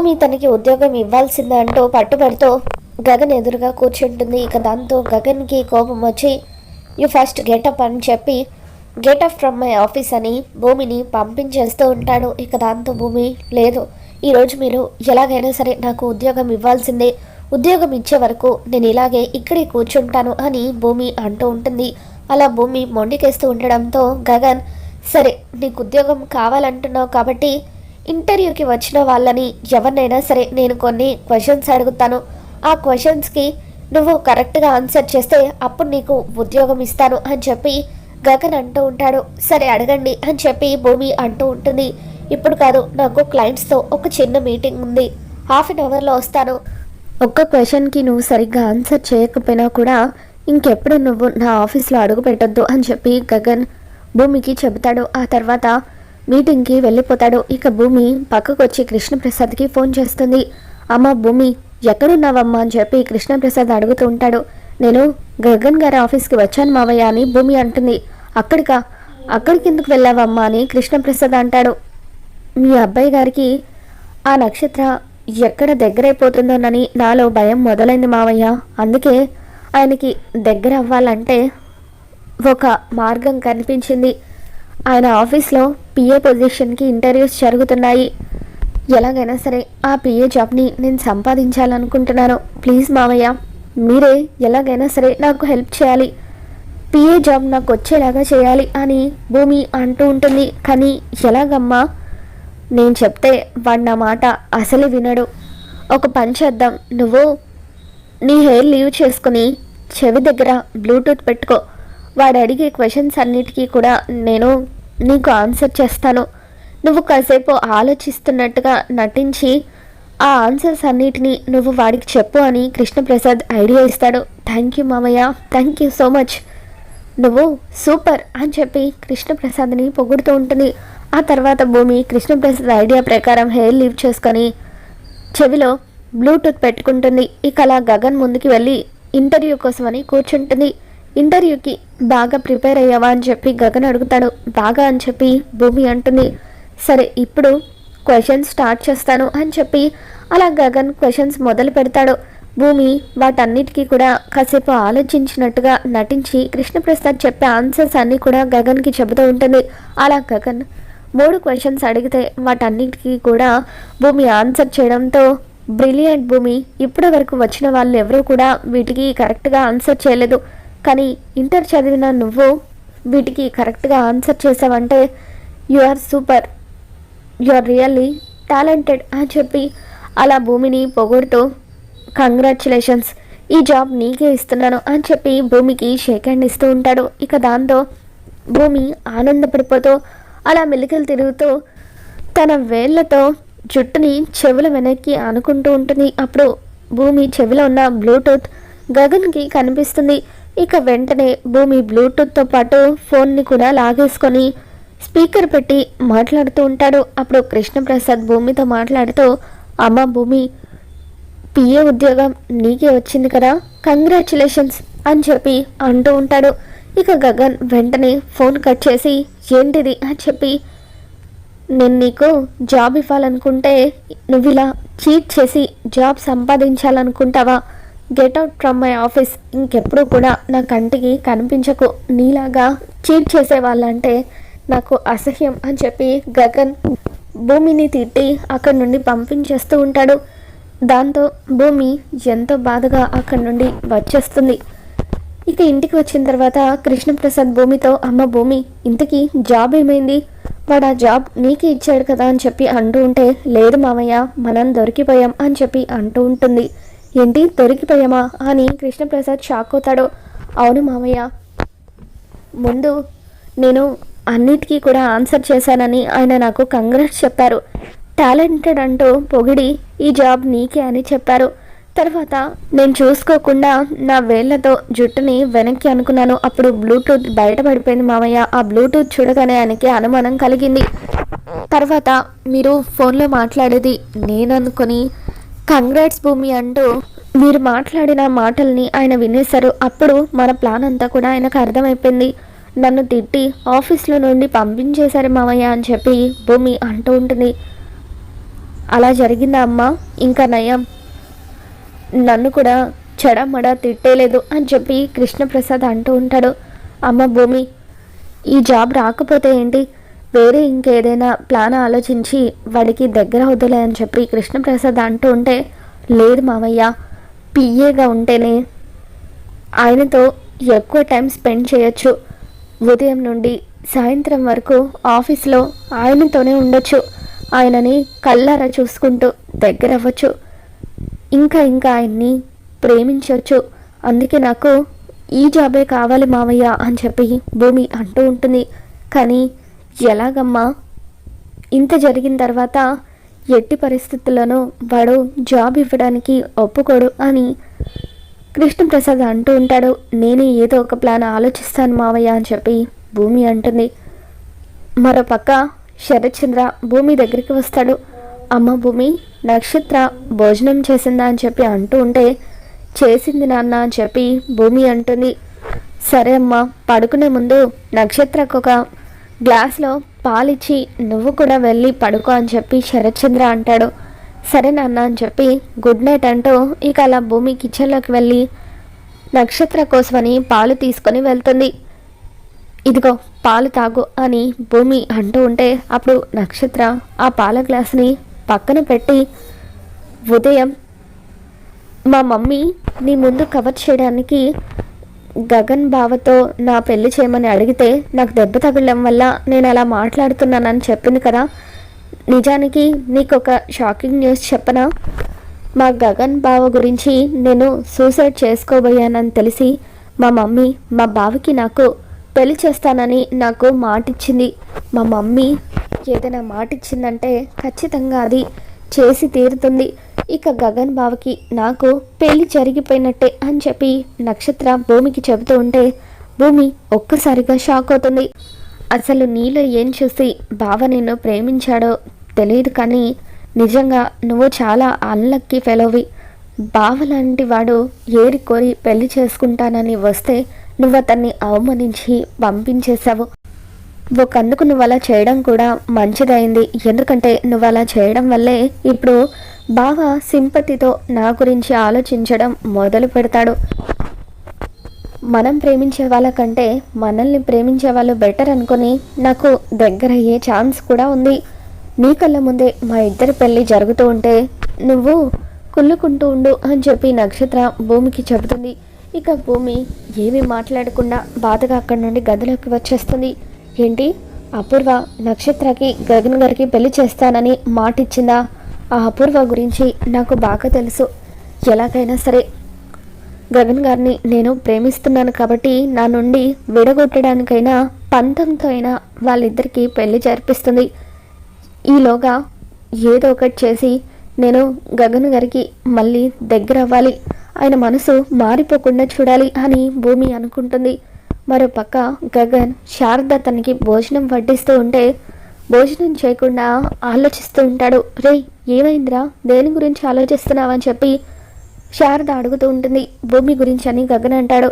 భూమి తనకి ఉద్యోగం ఇవ్వాల్సిందే అంటూ పట్టుబడితో గగన్ ఎదురుగా కూర్చుంటుంది. ఇక దాంతో గగన్కి కోపం వచ్చి యు ఫస్ట్ గెటప్ అని చెప్పి గెటప్ ఫ్రమ్ మై ఆఫీస్ అని భూమిని పంపించేస్తూ ఉంటాడు. ఇక దాంతో భూమి లేదు ఈరోజు మీరు ఎలాగైనా సరే నాకు ఉద్యోగం ఇవ్వాల్సిందే. ఉద్యోగం ఇచ్చే వరకు నేను ఇలాగే ఇక్కడే కూర్చుంటాను అని భూమి అంటూ ఉంటుంది. అలా భూమి మొండికేస్తూ ఉండడంతో గగన్ సరే నీకు ఉద్యోగం కావాలంటున్నావు కాబట్టి ఇంటర్వ్యూకి వచ్చిన వాళ్ళని ఎవరినైనా సరే నేను కొన్ని క్వశ్చన్స్ అడుగుతాను. ఆ క్వశ్చన్స్కి నువ్వు కరెక్ట్గా ఆన్సర్ చేస్తే అప్పుడు నీకు ఉద్యోగం ఇస్తాను అని చెప్పి గగన్ అంటూ ఉంటాడు. సరే అడగండి అని చెప్పి భూమి అంటూ ఉంటుంది. ఇప్పుడు కాదు నాకు క్లయింట్స్తో ఒక చిన్న మీటింగ్ ఉంది. హాఫ్ అన్ అవర్లో వస్తాను. ఒక్క క్వశ్చన్కి నువ్వు సరిగ్గా ఆన్సర్ చేయకపోయినా కూడా ఇంకెప్పుడు నువ్వు నా ఆఫీస్లో అడుగు పెట్టొద్దు అని చెప్పి గగన్ భూమికి చెబుతాడు. ఆ తర్వాత మీటింగ్కి వెళ్ళిపోతాడు. ఇక భూమి పక్కకు వచ్చి కృష్ణప్రసాద్కి ఫోన్ చేస్తుంది. అమ్మ భూమి ఎక్కడున్నావమ్మా అని చెప్పి కృష్ణప్రసాద్ అడుగుతూ ఉంటాడు. నేను గగన్ గారి ఆఫీస్కి వచ్చాను మావయ్య అని భూమి అంటుంది. అక్కడికా? అక్కడికి ఎందుకు వెళ్ళావమ్మా అని కృష్ణప్రసాద్ అంటాడు. మీ అబ్బాయి గారికి ఆ నక్షత్ర ఎక్కడ దగ్గరైపోతుందోనని నాలో భయం మొదలైంది మావయ్య. అందుకే ఆయనకి దగ్గర అవ్వాలంటే ఒక మార్గం కనిపించింది. ఆయన ఆఫీస్లో పిఏ పొజిషన్కి ఇంటర్వ్యూస్ జరుగుతున్నాయి. ఎలాగైనా సరే ఆ పిఏ జాబ్ని నేను సంపాదించాలనుకుంటున్నాను. ప్లీజ్ మావయ్య మీరే ఎలాగైనా సరే నాకు హెల్ప్ చేయాలి. పిఏ జాబ్ నాకు వచ్చేలాగా చేయాలి అని భూమి అంటూ ఉంటుంది. కానీ ఎలాగమ్మా? నేను చెప్తే వాడు నా మాట అసలు వినడు. ఒక పని చేద్దాం. నువ్వు నీ హెయిర్ లీవ్ చేసుకుని చెవి దగ్గర బ్లూటూత్ పెట్టుకో. వాడు అడిగే క్వశ్చన్స్ అన్నిటికీ కూడా నేను నీకు ఆన్సర్ చేస్తాను. నువ్వు కాసేపు ఆలోచిస్తున్నట్టుగా నటించి ఆ ఆన్సర్స్ అన్నిటినీ నువ్వు వాడికి చెప్పు అని కృష్ణప్రసాద్ ఐడియా ఇస్తాడు. థ్యాంక్ యూ మామయ్య. థ్యాంక్ యూ సో మచ్ నువ్వు సూపర్ అని చెప్పి కృష్ణప్రసాద్ని పొగుడుతూ ఉంటుంది. ఆ తర్వాత భూమి కృష్ణప్రసాద్ ఐడియా ప్రకారం హెయిర్ లీవ్ చేసుకొని చెవిలో బ్లూటూత్ పెట్టుకుంటుంది. ఇక అలా గగన్ ముందుకు వెళ్ళి ఇంటర్వ్యూ కోసమని కూర్చుంటుంది. ఇంటర్వ్యూకి బాగా ప్రిపేర్ అయ్యావా అని చెప్పి గగన్ అడుగుతాడు. బాగా అని చెప్పి భూమి అంటుంది. సరే ఇప్పుడు క్వశ్చన్స్ స్టార్ట్ చేస్తాను అని చెప్పి అలా గగన్ క్వశ్చన్స్ మొదలు పెడతాడు. భూమి వాటన్నిటికీ కూడా కాసేపు ఆలోచించినట్టుగా నటించి కృష్ణప్రసాద్ చెప్పే ఆన్సర్స్ అన్నీ కూడా గగన్కి చెబుతూ ఉంటుంది. అలా గగన్ మూడు క్వశ్చన్స్ అడిగితే వాటన్నిటికీ కూడా భూమి ఆన్సర్ చేయడంతో బ్రిలియంట్ భూమి ఇప్పటి వరకు వచ్చిన వాళ్ళు ఎవరూ కూడా వీటికి కరెక్ట్గా ఆన్సర్ చేయలేదు. కానీ ఇంటర్ చదివిన నువ్వు వీటికి కరెక్ట్గా ఆన్సర్ చేసావంటే you are super. You are really talented అని చెప్పి అలా భూమిని పొగుడుతూ కంగ్రాచులేషన్స్ ఈ జాబ్ నీకే ఇస్తున్నాను అని చెప్పి భూమికి షేక్ హ్యాండ్ ఇస్తూ ఉంటాడు. ఇక దాంతో భూమి ఆనందపడిపోతూ అలా మెలికలు తిరుగుతూ తన వేళ్ళతో జుట్టుని చెవుల వెనక్కి ఆనుకుంటూ ఉంటుంది. అప్పుడు భూమి చెవిలో ఉన్న బ్లూటూత్ గగన్కి కనిపిస్తుంది. ఇక వెంటనే భూమి బ్లూటూత్తో పాటు ఫోన్ని కూడా లాగేసుకొని స్పీకర్ పెట్టి మాట్లాడుతూ ఉంటాడు. అప్పుడు కృష్ణప్రసాద్ భూమితో మాట్లాడుతూ అమ్మ భూమి పిఏ ఉద్యోగం నీకే వచ్చింది కదా కంగ్రాచులేషన్స్ అని చెప్పి అంటూ ఉంటాడు. ఇక గగన్ వెంటనే ఫోన్ కట్ చేసి ఏంటిది? అని చెప్పి నేను నీకు జాబ్ ఇవ్వాలనుకుంటే నువ్వు ఇలా చీట్ చేసి job సంపాదించాలనుకుంటావా? Get out from my office ఇంకెప్పుడు కూడా నా కంటికి కనిపించకు. నీలాగా చీట్ చేసే వాళ్ళంటే నాకు అసహ్యం అని చెప్పి గగన్ భూమిని తిట్టి అక్కడి నుండి పంపించేస్తూ ఉంటాడు. దాంతో భూమి ఎంతో బాధగా అక్కడి నుండి వచ్చేస్తుంది. ఇక ఇంటికి వచ్చిన తర్వాత కృష్ణప్రసాద్ భూమితో అమ్మ భూమి ఇంతకీ జాబ్ ఏమైంది? వాడు ఆ జాబ్ నీకే ఇచ్చాడు కదా అని చెప్పి అంటూ ఉంటే లేదు మామయ్య మనం దొరికిపోయాం అని చెప్పి అంటూ ఉంటుంది. ఏంటి దొరికిపోయామా అని కృష్ణప్రసాద్ షాక్ అవుతాడు. అవును మామయ్య. ముందు నేను అన్నిటికీ కూడా ఆన్సర్ చేశానని ఆయన నాకు కంగ్రాట్స్ చెప్పారు. టాలెంటెడ్ అంటూ పొగిడి ఈ జాబ్ నీకే అని చెప్పారు. తర్వాత నేను చూసుకోకుండా నా వేళ్ళతో జుట్టుని వెనక్కి అనుకున్నాను. అప్పుడు బ్లూటూత్ బయటపడిపోయింది మామయ్య. ఆ బ్లూటూత్ చూడగానే ఆయనకి అనుమానం కలిగింది. తర్వాత మీరు ఫోన్లో మాట్లాడేది నేను అనుకొని కంగ్రాట్స్ భూమి అంటూ మీరు మాట్లాడిన మాటల్ని ఆయన వినేశారు. అప్పుడు మన ప్లాన్ అంతా కూడా ఆయనకు అర్థమైపోయింది. నన్ను తిట్టి ఆఫీస్లో నుండి పంపించేశారు మామయ్య అని చెప్పి భూమి అంటూ ఉంటుంది. అలా జరిగిందా అమ్మ? ఇంకా నయం. నన్ను కూడా చెడమడ తిట్టేలేదు అని చెప్పి కృష్ణప్రసాద్ అంటూ ఉంటాడు. అమ్మ భూమి ఈ జాబ్ రాకపోతే ఏంటి? వేరే ఇంకేదైనా ప్లాన్ ఆలోచించి వాడికి దగ్గర అవుతులే అని చెప్పి కృష్ణప్రసాద్ అంటూ ఉంటే లేదు మామయ్య పిఏగా ఉంటేనే ఆయనతో ఎక్కువ టైం స్పెండ్ చేయొచ్చు. ఉదయం నుండి సాయంత్రం వరకు ఆఫీస్లో ఆయనతోనే ఉండొచ్చు. ఆయనని కళ్ళారా చూసుకుంటూ దగ్గర అవ్వచ్చు. ఇంకా ఇంకా ఆయన్ని ప్రేమించవచ్చు అందుకే నాకు ఈ జాబే కావాలి మావయ్య అని చెప్పి భూమి అంటూ ఉంటుంది. కానీ ఎలాగమ్మా? ఇంత జరిగిన తర్వాత ఎట్టి పరిస్థితుల్లోనూ వాడు జాబ్ ఇవ్వడానికి ఒప్పుకోడు అని కృష్ణప్రసాద్ అంటూ ఉంటాడు. నేను ఏదో ఒక ప్లాన్ ఆలోచిస్తాను మావయ్య అని చెప్పి భూమి అంటుంది. మరో పక్క శరత్చంద్ర భూమి దగ్గరికి వస్తాడు. అమ్మ భూమి నక్షత్ర భోజనం చేసిందా అని చెప్పి అంటూ ఉంటే చేసింది నాన్న అని చెప్పి భూమి అంటుంది. సరే అమ్మా పడుకునే ముందు నక్షత్రకు ఒక గ్లాస్లో పాలిచ్చి నువ్వు కూడా వెళ్ళి పడుకో అని చెప్పి శరత్చంద్ర అంటాడు. సరే నాన్న అని చెప్పి గుడ్ నైట్ అంటూ ఇక అలా భూమి కిచెన్లోకి వెళ్ళి నక్షత్ర కోసమని పాలు తీసుకొని వెళ్తుంది. ఇదిగో పాలు తాగు అని భూమి అంటూ ఉంటే అప్పుడు నక్షత్ర ఆ పాల గ్లాస్ని పక్కన పెట్టి ఉదయం మా మమ్మీ నీ ముందు కవర్ చేయడానికి గగన్ బావతో నా పెళ్ళి చేయమని అడిగితే నాకు దెబ్బ తగలడం వల్ల నేను అలా మాట్లాడుతున్నానని చెప్పింది కదా. నిజానికి నీకు ఒక షాకింగ్ న్యూస్ చెప్పనా? మా గగన్ బావ గురించి నేను సూసైడ్ చేసుకోబోయానని తెలిసి మా మమ్మీ మా బావకి నాకు పెళ్ళి చేస్తానని నాకు మాటిచ్చింది. మా మమ్మీ ఏదైనా మాటిచ్చిందంటే ఖచ్చితంగా అది చేసి తీరుతుంది. ఇక గగన్ బావకి నాకు పెళ్ళి జరిగిపోయినట్టే అని చెప్పి నక్షత్ర భూమికి చెబుతూ ఉంటే భూమి ఒక్కసారిగా షాక్ అవుతుంది. అసలు నీలో ఏం చూసి బావ నిన్ను ప్రేమించాడో తెలియదు కానీ నిజంగా నువ్వు చాలా అన్లక్కీ ఫెలోవి బావ లాంటి వాడు ఏరి కోరి పెళ్ళి చేసుకుంటానని వస్తే నువ్వు అతన్ని అవమానించి పంపించేశావు. ఒకందుకు నువ్వు అలా చేయడం కూడా మంచిదైంది. ఎందుకంటే నువ్వు అలా చేయడం వల్లే ఇప్పుడు బావ సింపతితో నా గురించి ఆలోచించడం మొదలు పెడతాడు. మనం ప్రేమించే వాళ్ళకంటే మనల్ని ప్రేమించే వాళ్ళు బెటర్ అనుకొని నాకు దగ్గర అయ్యే ఛాన్స్ కూడా ఉంది. నీ కళ్ళ ముందే మా ఇద్దరి పెళ్ళి జరుగుతూ ఉంటే నువ్వు కుళ్ళుకుంటూ ఉండు అని చెప్పి నక్షత్ర భూమికి చెబుతుంది. ఇక భూమి ఏమీ మాట్లాడకుండా బాధగా అక్కడి నుండి గదిలోకి వచ్చేస్తుంది. ఏంటి? అపూర్వ నక్షత్రకి గగన్ గారికి పెళ్ళి చేస్తానని మాట ఇచ్చిందా ఆ అపూర్వ గురించి నాకు బాగా తెలుసు. ఎలాగైనా సరే గగన్ గారిని నేను ప్రేమిస్తున్నాను కాబట్టి నా నుండి విడగొట్టడానికైనా పంతంతో అయినా వాళ్ళిద్దరికీ పెళ్ళి జరిపిస్తుంది. ఈలోగా ఏదో ఒకటి చేసి నేను గగన్ గారికి మళ్ళీ దగ్గర అవ్వాలి ఆయన మనసు మారిపోకుండా చూడాలి అని భూమి అనుకుంటుంది. మరో పక్క గగన్ శారద తనకి భోజనం వడ్డిస్తూ ఉంటే భోజనం చేయకుండా ఆలోచిస్తూ ఉంటాడు. రే ఏమైందిరా? దేని గురించి ఆలోచిస్తున్నావని చెప్పి శారద అడుగుతూ ఉంటుంది. భూమి గురించి అని గగన్ అంటాడు.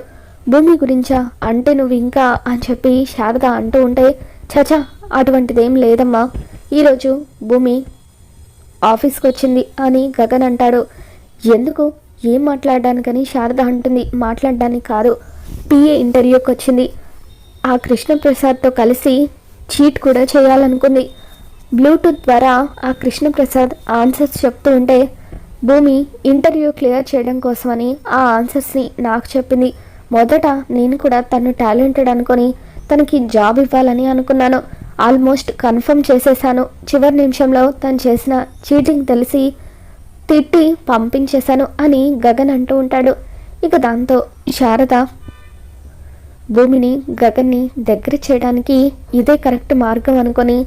భూమి గురించా? అంటే నువ్వు ఇంకా అని చెప్పి శారద అంటూ ఉంటే చచా అటువంటిదేం లేదమ్మా. ఈరోజు భూమి ఆఫీస్కి వచ్చింది అని గగన్ అంటాడు. ఎందుకు? ఏం మాట్లాడడానికని? శారద అంటుంది. మాట్లాడడానికి కాదు. పిఏ ఇంటర్వ్యూకి వచ్చింది. ఆ కృష్ణప్రసాద్తో కలిసి చీట్ కూడా చేయాలనుకుంది. బ్లూటూత్ ద్వారా ఆ కృష్ణప్రసాద్ ఆన్సర్స్ చెప్తూ ఉంటే భూమి ఇంటర్వ్యూ క్లియర్ చేయడం కోసమని ఆ ఆన్సర్స్ని నాకు చెప్పింది. మొదట నేను కూడా తను టాలెంటెడ్ అనుకొని తనకి జాబ్ ఇవ్వాలని అనుకున్నాను. ఆల్మోస్ట్ కన్ఫర్మ్ చేసేసాను. చివరి నిమిషంలో తను చేసిన చీటింగ్ తెలిసి తిట్టి పంపించేశాను అని గగన్ అంటూ ఉంటాడు. ఇక దాంతో శారద భూమిని గగన్ని దగ్గర చేయడానికి ఇదే కరెక్ట్ మార్గం అనుకొని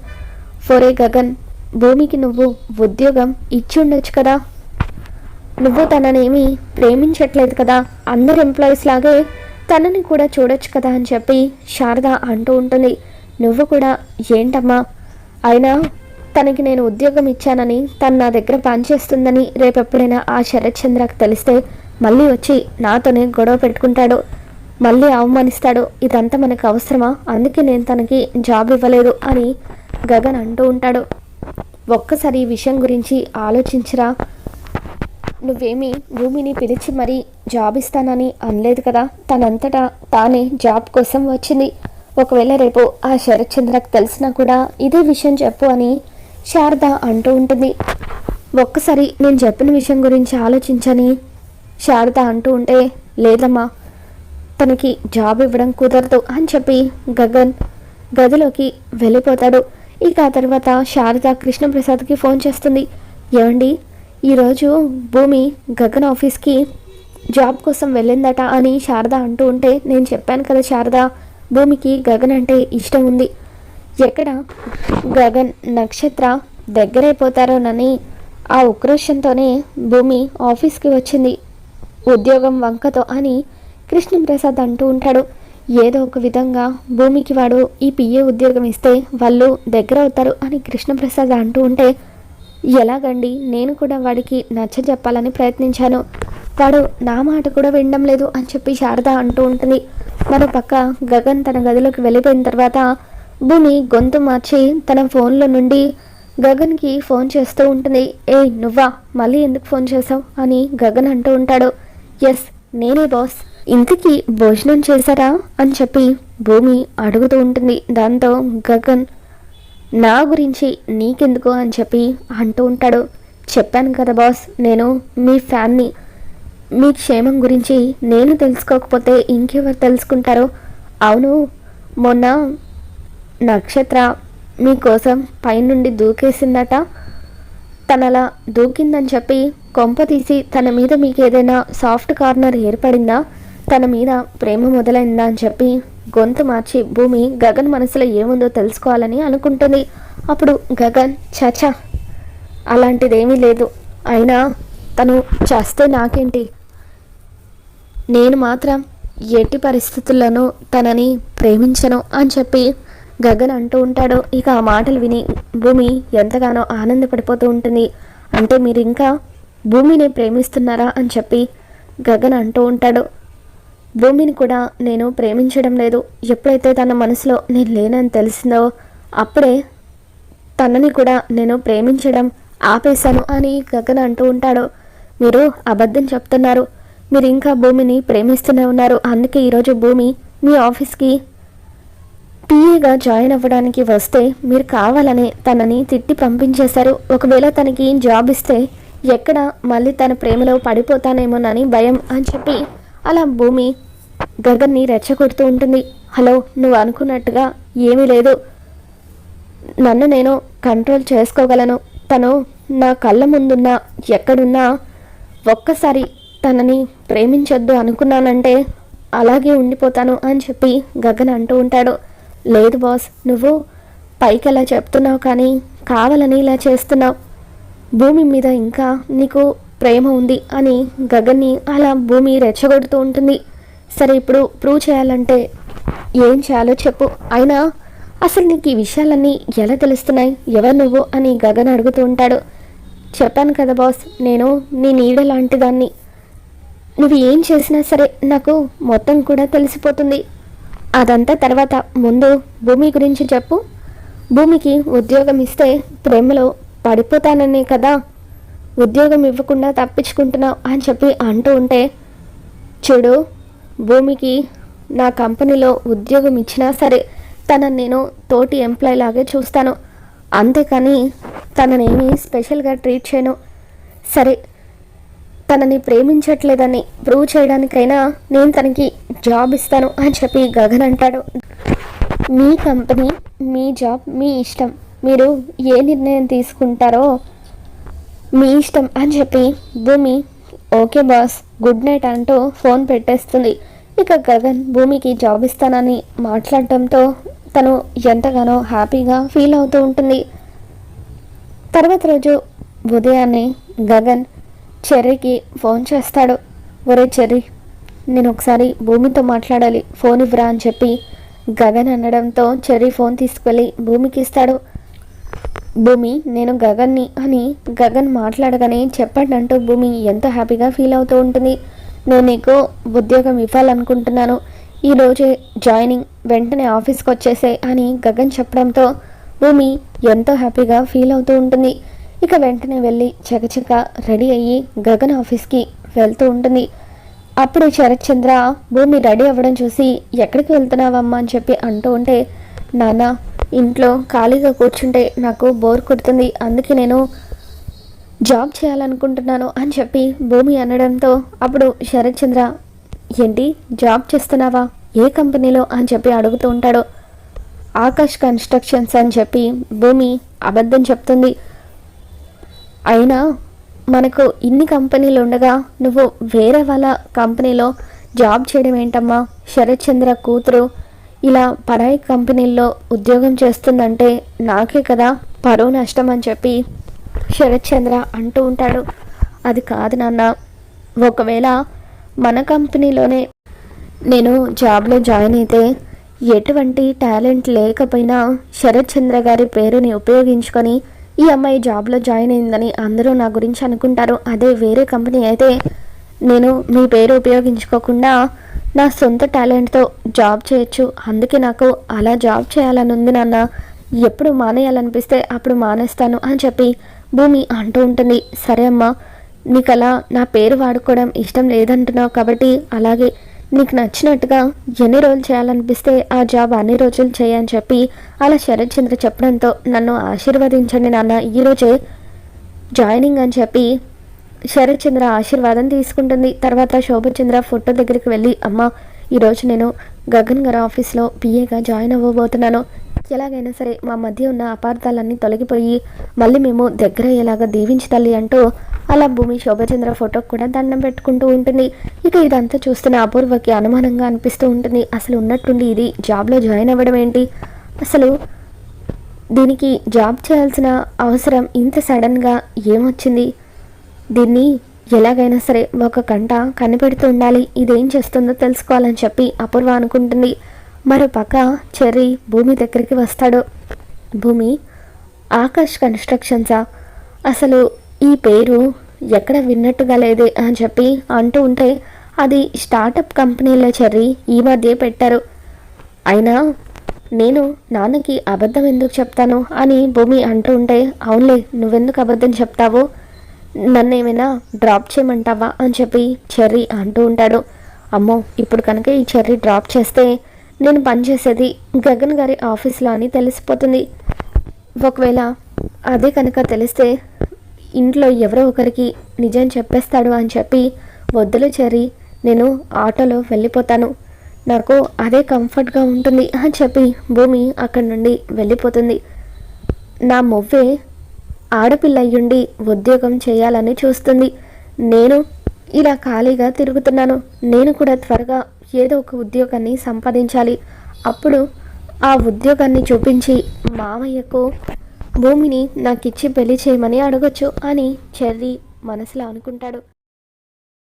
ఫోరే గగన్ భూమికి నువ్వు ఉద్యోగం ఇచ్చి ఉండొచ్చు కదా? నువ్వు తననేమి ప్రేమించట్లేదు కదా? అందరు ఎంప్లాయీస్ లాగే తనని కూడా చూడొచ్చు కదా? అని చెప్పి శారద అంటూ ఉంటుంది. నువ్వు కూడా ఏంటమ్మా? అయినా తనకి నేను ఉద్యోగం ఇచ్చానని తను నా దగ్గర పనిచేస్తుందని రేపెప్పుడైనా ఆ శరత్చంద్రకు తెలిస్తే మళ్ళీ వచ్చి నాతోనే గొడవ పెట్టుకుంటాడు. మళ్ళీ అవమానిస్తాడు? ఇదంతా మనకు అవసరమా? అందుకే నేను తనకి జాబ్ ఇవ్వలేదు అని గగన్ అంటూ ఉంటాడు. ఒక్కసారి ఈ విషయం గురించి ఆలోచించరా. నువ్వేమి భూమిని పిలిచి మరీ జాబ్ ఇస్తానని అనలేదు కదా? తనంతటా తానే జాబ్ కోసం వచ్చింది. ఒకవేళ రేపు ఆ శరత్ చంద్రకు తెలిసినా కూడా ఇదే విషయం చెప్పు అని శారద అంటూ ఉంటుంది. ఒక్కసారి నేను చెప్పిన విషయం గురించి ఆలోచించని శారద అంటూ ఉంటే లేదమ్మా తనకి జాబ్ ఇవ్వడం కుదరదు అని చెప్పి గగన్ గదిలోకి వెళ్ళిపోతాడు. ఇక ఆ తర్వాత శారద కృష్ణప్రసాద్కి ఫోన్ చేస్తుంది. ఏమండి ఈరోజు భూమి గగన్ ఆఫీస్కి జాబ్ కోసం వెళ్ళిందట అని శారద అంటూ ఉంటే నేను చెప్పాను కదా శారద భూమికి గగన్ అంటే ఇష్టం ఉంది. ఎక్కడ గగన్ నక్షత్ర దగ్గరైపోతారోనని ఆ ఉక్రోషంతోనే భూమి ఆఫీస్కి వచ్చింది. ఉద్యోగం వంకతో అని కృష్ణప్రసాద్ అంటూ ఉంటాడు. ఏదో ఒక విధంగా భూమికి వాడు ఈ పిఏ ఉద్యోగం ఇస్తే వాళ్ళు దగ్గర అవుతారు అని కృష్ణప్రసాద్ అంటూ ఉంటే ఎలాగండి నేను కూడా వాడికి నచ్చ చెప్పాలని ప్రయత్నించాను. వాడు నా మాట కూడా వినడం లేదు అని చెప్పి శారద అంటూ ఉంటుంది. మరోపక్క గగన్ తన గదిలోకి వెళ్ళిపోయిన తర్వాత భూమి గొంతు మార్చి తన ఫోన్లో నుండి గగన్కి ఫోన్ చేస్తూ ఉంటుంది. ఏ నువ్వా మళ్ళీ ఎందుకు ఫోన్ చేసావు అని గగన్ అంటూ ఉంటాడు. ఎస్ నేనే బాస్. ఇంతకీ భోజనం చేశారా? అని చెప్పి భూమి అడుగుతూ ఉంటుంది. దాంతో గగన్ నా గురించి నీకెందుకు? అని చెప్పి అంటూ ఉంటాడు. చెప్పాను కదా బాస్ నేను మీ ఫ్యాన్ని మీ క్షేమం గురించి నేను తెలుసుకోకపోతే ఇంకెవరు తెలుసుకుంటారు? అవును మొన్న నక్షత్ర మీకోసం పైనుండి దూకేసిందట. తనలా దూకిందని చెప్పి కొంప తీసి తన మీద మీకు ఏదైనా సాఫ్ట్ కార్నర్ ఏర్పడిందా? తన మీద ప్రేమ మొదలైందా అని చెప్పి గొంతు మార్చి భూమి గగన్ మనసులో ఏముందో తెలుసుకోవాలని అనుకుంటుంది. అప్పుడు గగన్ చచా అలాంటిదేమీ లేదు. అయినా తను చేస్తే నాకేంటి? నేను మాత్రం ఎట్టి పరిస్థితుల్లోనూ తనని ప్రేమించను అని చెప్పి గగన్ అంటూ ఉంటాడు. ఇక ఆ మాటలు విని భూమి ఎంతగానో ఆనందపడిపోతూ ఉంటుంది. అంటే మీరు ఇంకా భూమిని ప్రేమిస్తున్నారా? అని చెప్పి గగన్ అంటూ ఉంటాడు. భూమిని కూడా నేను ప్రేమించడం లేదు. ఎప్పుడైతే తన మనసులో నేను లేనని తెలిసిందో అప్పుడే తనని కూడా నేను ప్రేమించడం ఆపేశాను అని గగన్ అంటూ ఉంటాడు. మీరు అబద్ధం చెప్తున్నారు. మీరు ఇంకా భూమిని ప్రేమిస్తూనే ఉన్నారు. అందుకే ఈరోజు భూమి మీ ఆఫీస్కి పిఏగా జాయిన్ అవ్వడానికి వస్తే మీరు కావాలనే తనని తిట్టి పంపించేశారు. ఒకవేళ తనకి జాబ్ ఇస్తే ఎక్కడ మళ్ళీ తన ప్రేమలో పడిపోతానేమోనని భయం అని చెప్పి అలా భూమి గగన్ని రెచ్చగొడుతూ ఉంటుంది. హలో నువ్వు అనుకున్నట్టుగా ఏమీ లేదు. నన్ను నేను కంట్రోల్ చేసుకోగలను. తను నా కళ్ళ ముందున్నా ఎక్కడున్నా ఒక్కసారి తనని ప్రేమించొద్దు అనుకున్నానంటే అలాగే ఉండిపోతాను అని చెప్పి గగన్ అంటూ ఉంటాడు. లేదు బాస్ నువ్వు పైకి అలా చెప్తున్నావు కానీ కావాలని ఇలా చేస్తున్నావు. భూమి మీద ఇంకా నీకు ప్రేమ ఉంది అని గగన్ని అలా భూమి రెచ్చగొడుతూ ఉంటుంది. సరే ఇప్పుడు ప్రూవ్ చేయాలంటే ఏం చేయాలో చెప్పు. అయినా అసలు నీకు ఈ విషయాలన్నీ ఎలా తెలుస్తున్నాయి? ఎవరు నువ్వు? అని గగన్ అడుగుతూ ఉంటాడు. చెప్పాను కదా బాస్ నేను నీ నీడ లాంటి దాన్ని నువ్వు ఏం చేసినా సరే నాకు మొత్తం కూడా తెలిసిపోతుంది. అదంతా తర్వాత ముందు భూమి గురించి చెప్పు. భూమికి ఉద్యోగం ఇస్తే ప్రేమలో పడిపోతాననే కదా. ఉద్యోగం ఇవ్వకుండా తప్పించుకుంటున్నావు అని చెప్పి అంటూ ఉంటే చూడు భూమికి నా కంపెనీలో ఉద్యోగం ఇచ్చినా సరే తనని నేను తోటి ఎంప్లాయ్ లాగే చూస్తాను. అంతేకాని తననేమి స్పెషల్గా ట్రీట్ చేయను. సరే తనని ప్రేమించట్లేదని ప్రూవ్ చేయడానికైనా నేను తనకి జాబ్ ఇస్తాను అని చెప్పి గగన్ అంటాడు. మీ కంపెనీ మీ జాబ్ మీ ఇష్టం. మీరు ఏ నిర్ణయం తీసుకుంటారో మీ ఇష్టం అని చెప్పి Bhoomi okay boss good night అంటూ ఫోన్ పెట్టేస్తుంది. ఇక గగన్ భూమికి జాబ్ ఇస్తానని మాట్లాడటంతో తను ఎంతగానో హ్యాపీగా ఫీల్ అవుతూ ఉంటుంది. తర్వాత రోజు ఉదయాన్నే గగన్ చెర్రీకి ఫోన్ చేస్తాడు. ఒరే చెర్రీ నేను ఒకసారి భూమితో మాట్లాడాలి ఫోన్ ఇవ్వరా అని చెప్పి గగన్ అనడంతో చెర్రీ ఫోన్ తీసుకువెళ్ళి భూమికి ఇస్తాడు. భూమి నేను గగన్ని అని గగన్ మాట్లాడగానే చెప్పండి అంటూ భూమి ఎంతో హ్యాపీగా ఫీల్ అవుతూ ఉంటుంది. నేను నీకు ఉద్యోగం ఇవ్వాలనుకుంటున్నాను. ఈరోజే జాయినింగ్ వెంటనే ఆఫీస్కి వచ్చేసే అని గగన్ చెప్పడంతో భూమి ఎంతో హ్యాపీగా ఫీల్ అవుతూ ఉంటుంది. ఇక వెంటనే వెళ్ళి చకచక రెడీ అయ్యి గగన్ ఆఫీస్కి వెళ్తూ ఉంటుంది. అప్పుడు శరత్ చంద్ర భూమి రెడీ అవ్వడం చూసి ఎక్కడికి వెళ్తున్నావమ్మా? అని చెప్పి అంటూ ఉంటే నాన్న ఇంట్లో ఖాళీగా కూర్చుంటే నాకు బోర్ కొడుతుంది. అందుకే నేను జాబ్ చేయాలనుకుంటున్నాను అని చెప్పి భూమి అనడంతో అప్పుడు శరత్చంద్ర ఏంటి? జాబ్ చేస్తున్నావా? ఏ కంపెనీలో? అని చెప్పి అడుగుతూ ఉంటాడు. ఆకాష్ కన్స్ట్రక్షన్స్ అని చెప్పి భూమి అబద్ధం చెప్తుంది. అయినా మనకు ఇన్ని కంపెనీలు ఉండగా నువ్వు వేరే వాళ్ళ కంపెనీలో జాబ్ చేయడం ఏంటమ్మా? శరత్చంద్ర కూతురు ఇలా పరాయి కంపెనీల్లో ఉద్యోగం చేస్తుందంటే నాకే కదా పరువు నష్టం అని చెప్పి శరత్ చంద్ర అంటూ ఉంటాడు. అది కాదు నాన్న. ఒకవేళ మన కంపెనీలోనే నేను జాబ్లో జాయిన్ అయితే ఎటువంటి టాలెంట్ లేకపోయినా శరత్ చంద్ర గారి పేరుని ఉపయోగించుకొని ఈ అమ్మాయి జాబ్లో జాయిన్ అయిందని అందరూ నా గురించి అనుకుంటారు. అదే వేరే కంపెనీ అయితే నేను మీ పేరు ఉపయోగించుకోకుండా నా సొంత టాలెంట్తో జాబ్ చేయొచ్చు. అందుకే నాకు అలా జాబ్ చేయాలని ఉంది నాన్న. ఎప్పుడు మానేయాలనిపిస్తే అప్పుడు మానేస్తాను అని చెప్పి భూమి అంటూ ఉంటుంది. సరే అమ్మా నీకు అలా నా పేరు వాడుకోవడం ఇష్టం లేదంటున్నావు కాబట్టి అలాగే నీకు నచ్చినట్టుగా ఎన్ని రోజులు చేయాలనిపిస్తే ఆ జాబ్ అన్ని రోజులు చేయని చెప్పి అలా శరత్ చంద్ర చెప్పడంతో నన్ను ఆశీర్వదించండి నాన్న. ఈరోజే జాయినింగ్ అని చెప్పి శరత్చంద్ర ఆశీర్వాదం తీసుకుంటుంది. తర్వాత శోభచంద్ర ఫోటో దగ్గరికి వెళ్ళి అమ్మ ఈరోజు నేను గగన్ గారి ఆఫీస్లో పిఏగా జాయిన్ అవ్వబోతున్నాను. ఎలాగైనా సరే మా మధ్య ఉన్న అపార్థాలన్నీ తొలగిపోయి మళ్ళీ మేము దగ్గర అయ్యేలాగా దీవించి తల్లి అంటూ అలా భూమి శోభచంద్ర ఫోటోకి కూడా దండం పెట్టుకుంటూ ఉంటుంది. ఇక ఇదంతా చూస్తున్న అపూర్వకి అనుమానంగా అనిపిస్తూ ఉంటుంది. అసలు ఉన్నట్టుండి ఇది జాబ్లో జాయిన్ అవ్వడం ఏంటి? అసలు దీనికి జాబ్ చేయాల్సిన అవసరం ఇంత సడన్గా ఏమొచ్చింది? దీన్ని ఎలాగైనా సరే ఒక గంట కనిపెడుతూ ఉండాలి ఇదేం చేస్తుందో తెలుసుకోవాలని చెప్పి అపూర్వ అనుకుంటుంది. మరో పక్క చెర్రీ భూమి దగ్గరికి వస్తాడు. భూమి ఆకాష్ కన్స్ట్రక్షన్సా? అసలు ఈ పేరు ఎక్కడ విన్నట్టుగా లేదే అని చెప్పి అంటూ ఉంటే అది స్టార్టప్ కంపెనీలో చెర్రీ ఈ మధ్య పెట్టారు. అయినా నేను నాన్నకి అబద్ధం ఎందుకు చెప్తాను అని భూమి అంటూ ఉంటే అవునులే నువ్వెందుకు అబద్ధం చెప్తావు? నన్ను ఏమైనా డ్రాప్ చేయమంటావా అని చెప్పి చెర్రీ అంటూ ఉంటాడు. అమ్మో ఇప్పుడు కనుక ఈ చెర్రీ డ్రాప్ చేస్తే నేను పనిచేసేది గగన్ గారి ఆఫీస్లో అని తెలిసిపోతుంది. ఒకవేళ అదే కనుక తెలిస్తే ఇంట్లో ఎవరో ఒకరికి నిజం చెప్పేస్తాడు అని చెప్పి వద్దులు చెర్రీ నేను ఆటోలో వెళ్ళిపోతాను. నాకు అదే కంఫర్ట్గా ఉంటుంది అని చెప్పి భూమి అక్కడి నుండి వెళ్ళిపోతుంది. నా మొవ్వే ఆడపిల్లయ్యుండి ఉద్యోగం చేయాలని చూస్తుంది. నేను ఇలా ఖాళీగా తిరుగుతున్నాను. నేను కూడా త్వరగా ఏదో ఒక ఉద్యోగాన్ని సంపాదించాలి. అప్పుడు ఆ ఉద్యోగాన్ని చూపించి మామయ్యకు భూమిని నాకిచ్చి పెళ్ళి చేయమని అడగొచ్చు అని చెర్రీ మనసులో అనుకుంటాడు.